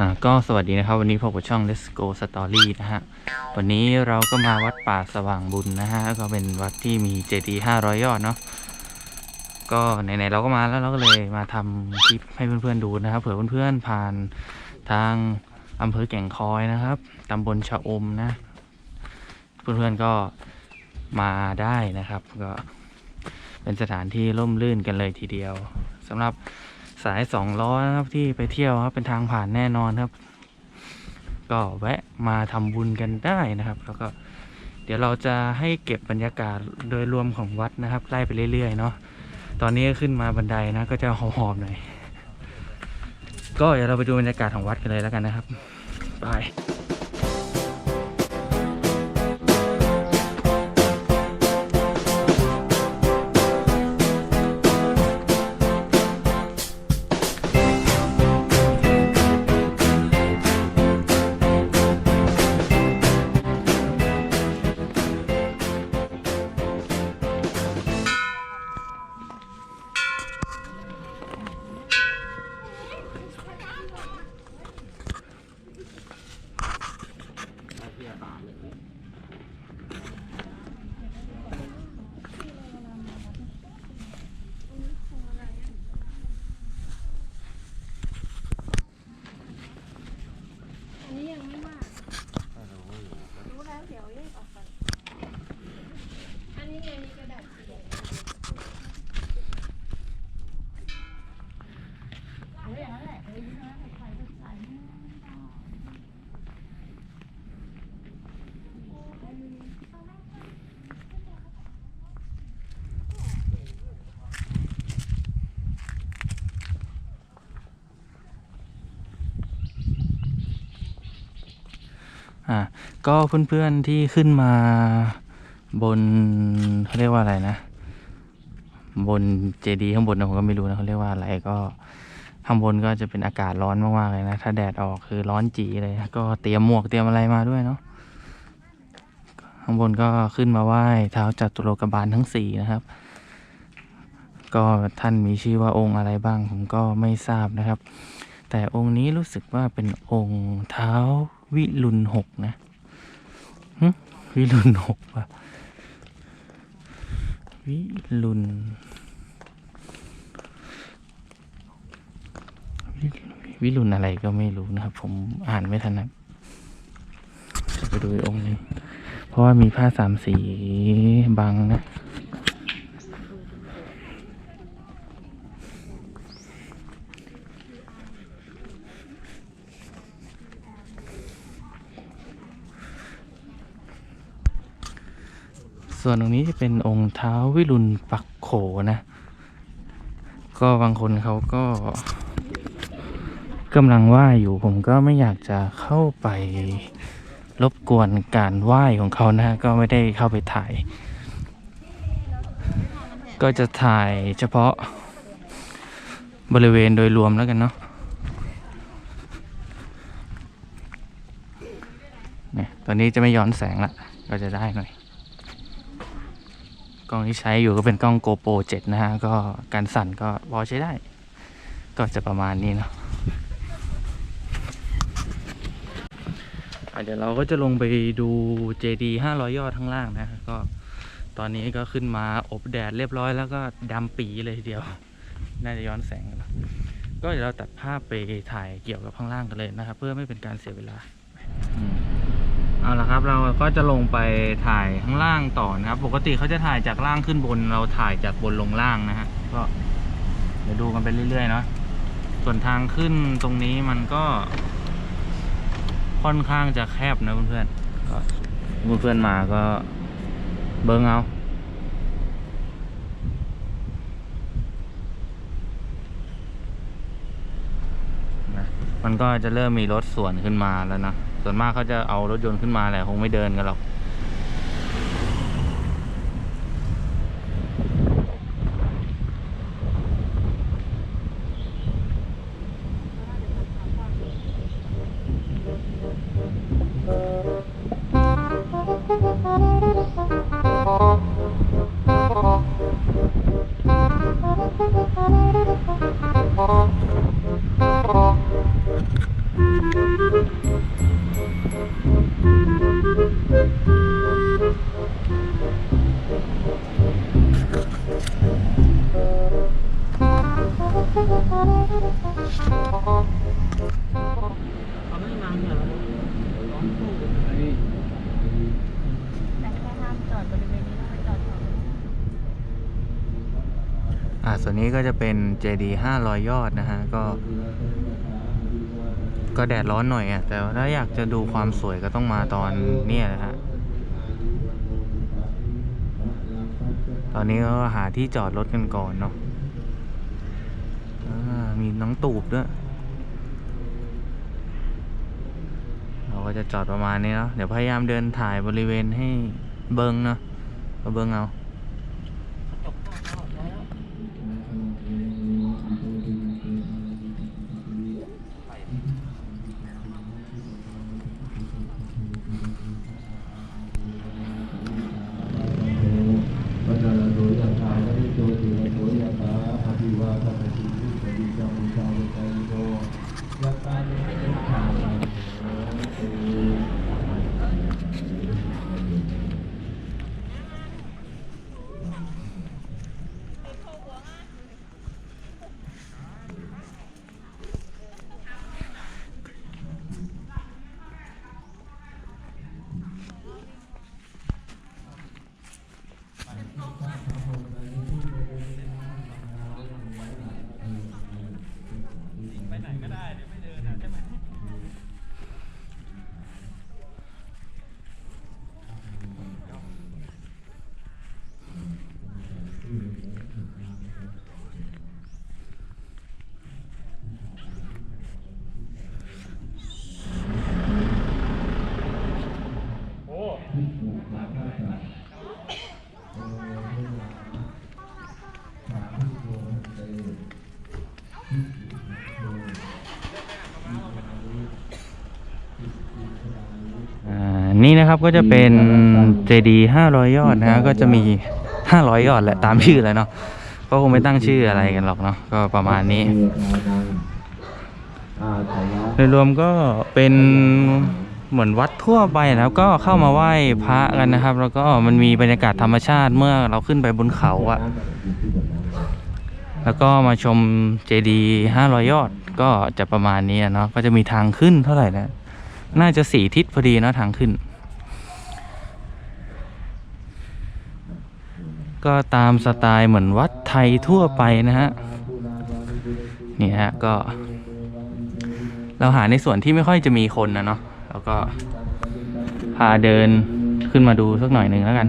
อ่าก็สวัสดีนะครับ วันนี้พบกับช่อง Let's Go Story นะฮะ วันนี้เราก็มาวัดป่าสว่างบุญนะฮะ ก็เป็นวัดที่มีเจดีย์500ยอดเนาะ ก็ไหนๆเราก็มาแล้วเราก็เลยมาทำคลิปให้เพื่อนๆดูนะครับ เผื่อเพื่อนๆผ่านทางอำเภอแก่งคอยนะครับตำบลชะอมนะ เพื่อนๆก็มาได้นะครับ ก็เป็นสถานที่ร่มรื่นกันเลยทีเดียวสำหรับ สายสองล้อนะครับที่ไปเที่ยวครับเป็นทางผ่านแน่นอนครับ ก็แวะมาทำบุญกันได้นะครับ แล้วก็ เดี๋ยวเราจะให้เก็บบรรยากาศโดยรวมของวัดนะครับไล่ไปเรื่อยๆเนาะตอนนี้ก็ขึ้นมาบันไดนะ ก็จะหอบๆหน่อยก็เดี๋ยวเราไปดูบรรยากาศของวัดกันเลยแล้วกันนะครับ ไป อ่าก็เพื่อนๆที่ขึ้นมาบนเขาเรียกว่าอะไรนะ บนเจดีย์ข้างบนนะผมก็ไม่รู้นะเขาเรียกว่าอะไรก็ข้างบนก็จะเป็นอากาศร้อนมากๆเลยนะ ถ้าแดดออกคือร้อนจีเลยนะก็เตรียมหมวกเตรียมอะไรมาด้วยเนาะข้างบนก็ขึ้นมาไหว้เท้าจัตุโลกบาลทั้งสี่นะครับ ก็ท่านมีชื่อว่าองค์อะไรบ้างผมก็ไม่ทราบนะครับ แต่องค์นี้รู้สึกว่าเป็นองค์เท้า วิรุณหกนะวิรุณหกปะวิรุณวิวิรุณอะไรก็ไม่รู้นะครับ ผมอ่านไม่ถนัดจะไปดูองค์นึงเพราะว่ามีผ้าสามสีบังนะ ส่วนตรงนี้จะเป็นองค์เท้าวิรุณปักโขนะ ก็บางคนเขาก็กำลังไหว้อยู่ ผมก็ไม่อยากจะเข้าไปรบกวนการไหว้ของเขานะ ก็ไม่ได้เข้าไปถ่าย ก็จะถ่ายเฉพาะบริเวณโดยรวมแล้วกันเนาะเนี่ยตอนนี้จะไม่ย้อนแสงละ ก็จะได้หน่อย กล้องที่ใช้อยู่ก็เป็นกล้อง GoPro 7 นะฮะ ก็การสั่นก็พอใช้ได้ ก็จะประมาณนี้เนาะเดี๋ยวเราก็จะลงไปดู JD 500 ยอดข้างล่างนะ ก็ตอนนี้ก็ขึ้นมาอบแดดเรียบร้อยแล้วก็ดำปีเลยทีเดียว น่าจะย้อนแสงแล้วก็เดี๋ยวเราตัดภาพไปถ่ายเกี่ยวกับข้างล่างกันเลยนะครับ เพื่อไม่เป็นการเสียเวลา เอาละครับเราก็จะลงไปถ่ายข้างล่างต่อนะครับ ปกติเขาจะถ่ายจากล่างขึ้นบน เราถ่ายจากบนลงล่างนะฮะก็เดี๋ยวดูกันไปเรื่อยๆเนาะส่วนทางขึ้นตรงนี้มันก็ ค่อนข้างจะแคบนะเพื่อนๆก็เพื่อนๆมาก็เบิ้งเอานะมันก็จะเริ่มมีรถสวนขึ้นมาแล้วนะ ส่วนมากเขาจะเอารถยนต์ขึ้นมาแหละคงไม่เดินกันหรอก ก็จะเป็นเจดีห้าร้อยยอดนะฮะ ก็ ก็แดดร้อนหน่อยอะ แต่ถ้าอยากจะดูความสวยก็ต้องมาตอนเนี่ยนะฮะ ตอนนี้ก็หาที่จอดรถกันก่อนเนาะมีน้องตูบด้วย เราก็จะจอดประมาณนี้เนาะเดี๋ยวพยายามเดินถ่ายบริเวณให้เบิงเนาะเบิงเอา ปัญญาโสยถาและนิโตติโสยถาอภิวาทนาสิริสวิจังมุตาวิจัยโตยัตตานิสังขาร อ่า นี่นะครับก็จะเป็นเจดีห้าร้อยยอดนะฮะก็จะมีห้าร้อยยอดแหละตามชื่อเลยเนาะก็คงไม่ตั้งชื่ออะไรกันหรอกเนาะก็ประมาณนี้อาทยะโดยรวมก็เป็นเหมือนวัดทั่วไปนะครับ ก็เข้ามาไหว้พระกันนะครับ แล้วก็มันมีบรรยากาศธรรมชาติเมื่อเราขึ้นไปบนเขาอะแล้วก็มาชมเจดีห้าร้อยยอดก็จะประมาณนี้อะเนาะก็จะมีทางขึ้นเท่าไหร่นะน่าจะสี่ทิศพอดีเนาะทางขึ้น ก็ตามสไตล์เหมือนวัดไทยทั่วไปนะฮะนี่ฮะก็ เราหาในส่วนที่ไม่ค่อยจะมีคนนะเนาะแล้วก็พาเดินขึ้นมาดูสักหน่อยหนึ่งแล้วกัน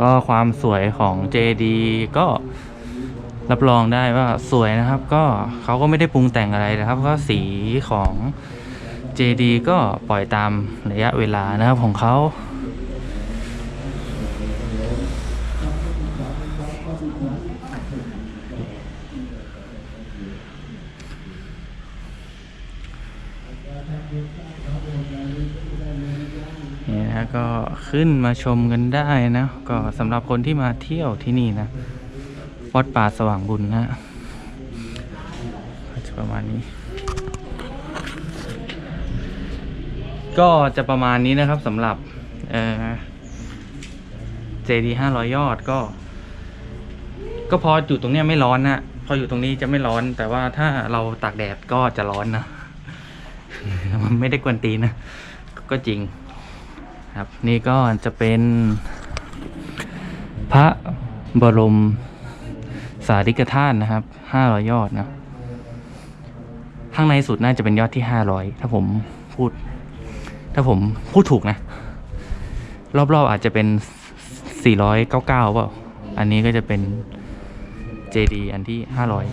ก็ความสวยของเจดีก็ รับรองได้ว่าสวยนะครับ ก็เขาก็ไม่ได้ปรุงแต่งอะไรนะครับ ก็สีของเจดีก็ปล่อยตามระยะเวลานะครับของเขานี่นะก็ขึ้นมาชมกันได้นะ ก็สำหรับคนที่มาเที่ยวที่นี่นะ วัดป่าสว่างบุญนะก็จะประมาณนี้ ก็จะประมาณนี้นะครับสำหรับเอ่อ JD ห้าร้อยยอดก็ ก็พออยู่ตรงเนี้ยไม่ร้อนนะพออยู่ตรงนี้จะไม่ร้อน แต่ว่าถ้าเราตากแดดก็จะร้อนนะ มันไม่ได้กวนตีนนะ ก็จริง ครับ นี่ก็จะเป็นพระบรม สาริกธาตุนะครับห้าร้อยยอดนะ ข้างในสุดน่าจะเป็นยอดที่ห้าร้อยถ้าผมพูด ถ้าผมพูดถูกนะ รอบๆอาจจะเป็นสี่ร้อยเก้าเก้าเปล่า อันนี้ก็จะเป็นเจดีอันที่ห้าร้อย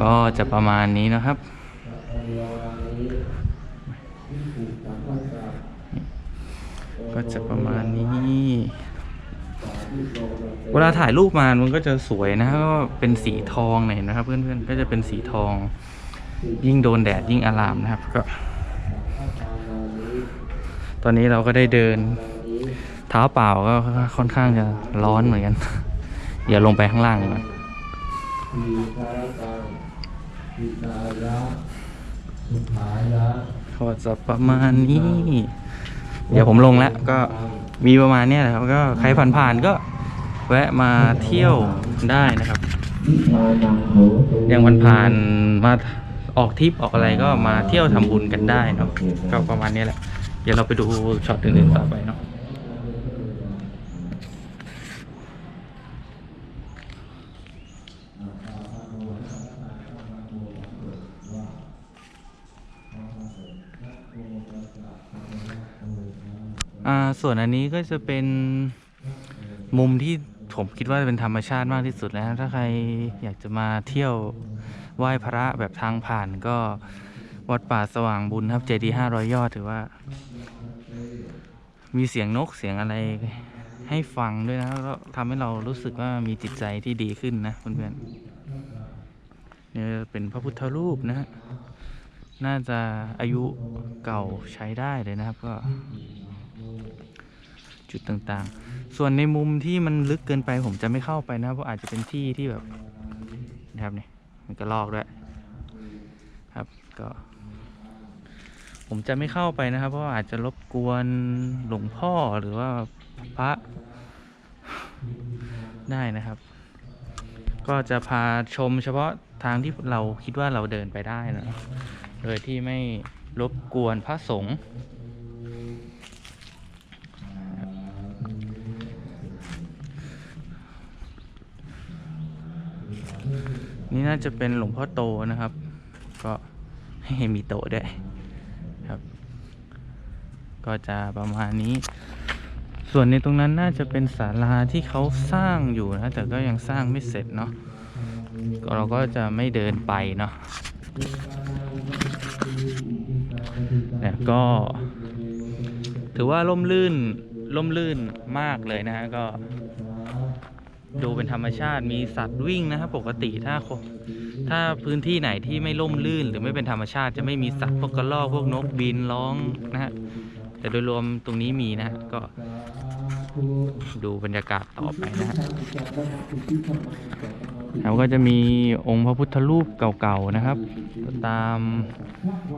ก็จะประมาณนี้นะครับ ก็จะประมาณนี้ เวลาถ่ายรูปมามันก็จะสวยนะก็เป็นสีทองหน่อยนะครับ เพื่อนๆก็จะเป็นสีทอง ยิ่งโดนแดดยิ่งอลามนะครับ ก็ ตอนนี้เราก็ได้เดิน เท้าเปล่าก็ค่อนข้างจะร้อนเหมือนกันเดี๋ยวลงไปข้างล่างก่อนทีคารตังอิตายะสุขายะก็จะประมาณนี้ เดี๋ยวผมลงแล้วก็มีประมาณเนี้ยแหละครับก็ใครผ่านๆก็แวะมาเที่ยวได้นะครับอย่างโหตุอย่างผ่านมาออกทริปออกอะไรก็มาเที่ยวทำบุญกันได้เนาะก็ประมาณนี้แหละ เดี๋ยวเราไปดูช็อตอื่นๆต่อไปเนาะ อ่าส่วนอันนี้ก็จะเป็นมุมที่ผมคิดว่าเป็นธรรมชาติมากที่สุดแล้ว ถ้าใครอยากจะมาเที่ยวไหว้พระแบบทางผ่านก็วัดป่าสว่างบุญครับเจดีห้าร้อยยอดถือว่า มีเสียงนกเสียงอะไรให้ฟังด้วยนะแล้วทำให้เรารู้สึกว่ามีจิตใจที่ดีขึ้นนะเพื่อนๆเนี่ยเป็นพระพุทธรูปนะฮะน่าจะอายุเก่าใช้ได้เลยนะครับก็ จุดต่างๆ ส่วนในมุมที่มันลึกเกินไปผมจะไม่เข้าไปนะเพราะอาจจะเป็นที่ที่แบบนะครับนี่มันก็ลอกด้วยครับก็ ผมจะไม่เข้าไปนะครับ เพราะอาจจะรบกวนหลวงพ่อหรือว่าพระได้นะครับ ก็จะพาชมเฉพาะทางที่เราคิดว่าเราเดินไปได้นะ โดยที่ไม่รบกวนพระสงฆ์ นี่น่าจะเป็นหลวงพ่อโตนะครับ ก็ให้มีโตด้วยครับ ก็จะประมาณนี้ ส่วนในตรงนั้นน่าจะเป็นศาลาที่เขาสร้างอยู่นะแต่ก็ยังสร้างไม่เสร็จเนาะเราก็จะไม่เดินไปเนาะเนี่ยก็ ถือว่าล่มลื่นล่มลื่นมากเลยนะฮะก็ ดูเป็นธรรมชาติมีสัตว์วิ่งนะครับปกติถ้าถ้าพื้นที่ไหนที่ไม่ล่มลื่น หรือไม่เป็นธรรมชาติจะไม่มีสัตว์พวกกระรอกพวกนกบินร้องนะฮะแต่โดยรวมตรงนี้มีนะฮะก็ดูบรรยากาศต่อไปนะฮะแล้วก็จะมีองค์พระพุทธรูปเก่าๆนะครับ ตาม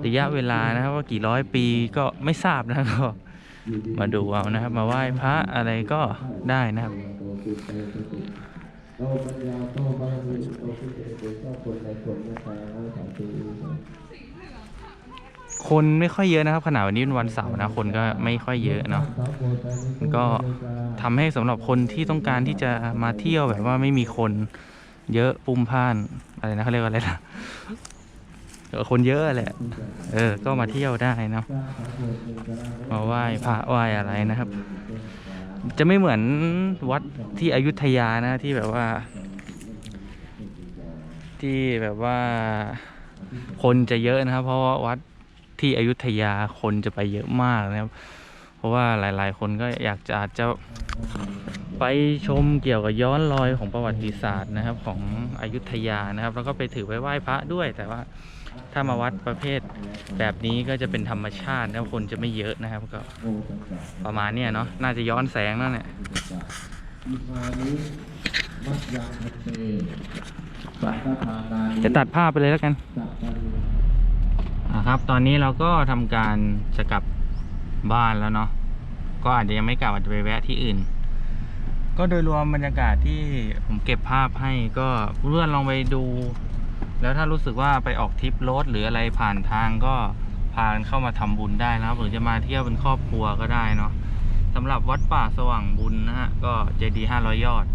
ระยะเวลานะครับว่ากี่ร้อยปีก็ไม่ทราบนะก็มาดูเอานะครับ มาไหว้พระอะไรก็ได้นะครับ โตปัญญาโตบารมีโตพุทธเจ้าเจ้าคนในคนนะคะสาธุคนไม่ค่อยเยอะนะครับขนาดวันนี้เป็นวันเสาร์นะคนก็ไม่ค่อยเยอะเนาะมันก็ทำให้สำหรับคนที่ต้องการที่จะมาเที่ยวแบบว่าไม่มีคนเยอะปุ่มพ่านอะไรนะเขาเรียกว่าอะไรนะคนเยอะแหละ เออ ก็มาเที่ยวได้นะมาไหว้พระไหว้อะไรนะครับ จะไม่เหมือนวัดที่อยุธยานะที่แบบว่า ที่แบบว่า คนจะเยอะนะครับ เพราะว่าวัดที่อยุธยาคนจะไปเยอะมากนะครับ เพราะว่าหลาย ๆ คนก็อยากจะอาจจะไปชมเกี่ยวกับย้อนรอยของประวัติศาสตร์นะครับ ของอยุธยานะครับ แล้วก็ไปถือไปไหว้พระด้วยแต่ว่า ถ้ามาวัดประเภทแบบนี้ก็จะเป็นธรรมชาติแล้วคนจะไม่เยอะนะครับก็ประมาณเนี้ยเนาะน่าจะย้อนแสงนี่นิมัจยังพันเตสัทธานานิจะตัดภาพไปเลยแล้วกันสัพพะครับ ตอนนี้เราก็ทำการจะกลับบ้านแล้วเนาะก็อาจจะยังไม่กลับอาจจะไปแวะที่อื่น ก็โดยรวมบรรยากาศที่ผมเก็บภาพให้ก็เพื่อนลองไปดู แล้วถ้ารู้สึกว่าไปออกทริปรถหรืออะไรผ่านทางก็พานเข้ามาทำบุญได้นะครับ หรือจะมาเที่ยวเป็นครอบครัวก็ได้เนาะสำหรับวัดป่าสว่างบุญนะฮะก็เจดีห้าร้อยยอด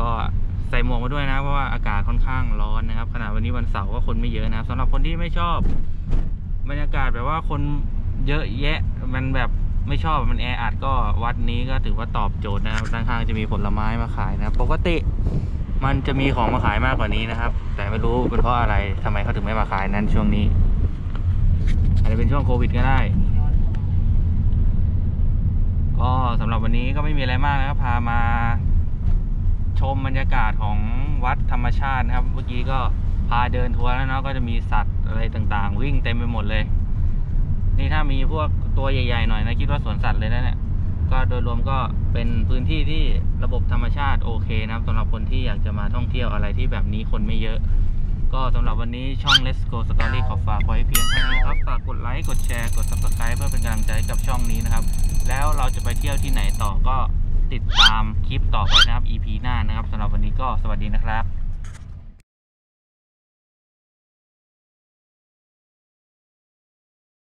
ก็ใส่หมวกมาด้วยนะเพราะว่าอากาศค่อนข้างร้อนนะครับขนาดวันนี้วันเสาร์ก็คนไม่เยอะนะครับสำหรับคนที่ไม่ชอบบรรยากาศแบบว่าคนเยอะแยะมันแบบไม่ชอบมันแออัดก็วัดนี้ก็ถือว่าตอบโจทย์นะครับด้านข้างจะมีผลไม้มาขายนะปกติ มันจะมีของมาขายมากกว่านี้นะครับ แต่ไม่รู้เป็นเพราะอะไรทำไมเขาถึงไม่มาขายนั้นช่วงนี้ อาจจะเป็นช่วงโควิดก็ได้ ก็สำหรับวันนี้ก็ไม่มีอะไรมากนะครับ พามาชมบรรยากาศของวัดธรรมชาตินะครับ เมื่อกี้ก็พาเดินทัวร์แล้วเนาะก็จะมีสัตว์อะไรต่างๆ วิ่งเต็มไปหมดเลย นี่ถ้ามีพวกตัวใหญ่ๆหน่อยนะคิดว่าสวนสัตว์เลยนะเนี่ย ก็โดยรวมก็เป็นพื้นที่ที่ระบบธรรมชาติโอเคนะครับสำหรับคนที่อยากจะมาท่องเที่ยวอะไรที่แบบนี้คนไม่เยอะ ก็สำหรับวันนี้ช่อง Let's Go Story ขอฝากไว้เพียงเท่านี้ครับฝากกดไลค์กดแชร์กด Subscribe เพื่อเป็นกำลังใจกับช่องนี้นะครับ แล้วเราจะไปเที่ยวที่ไหนต่อก็ติดตามคลิปต่อไปนะครับ EP หน้านะครับสำหรับวันนี้ก็สวัสดีนะครับ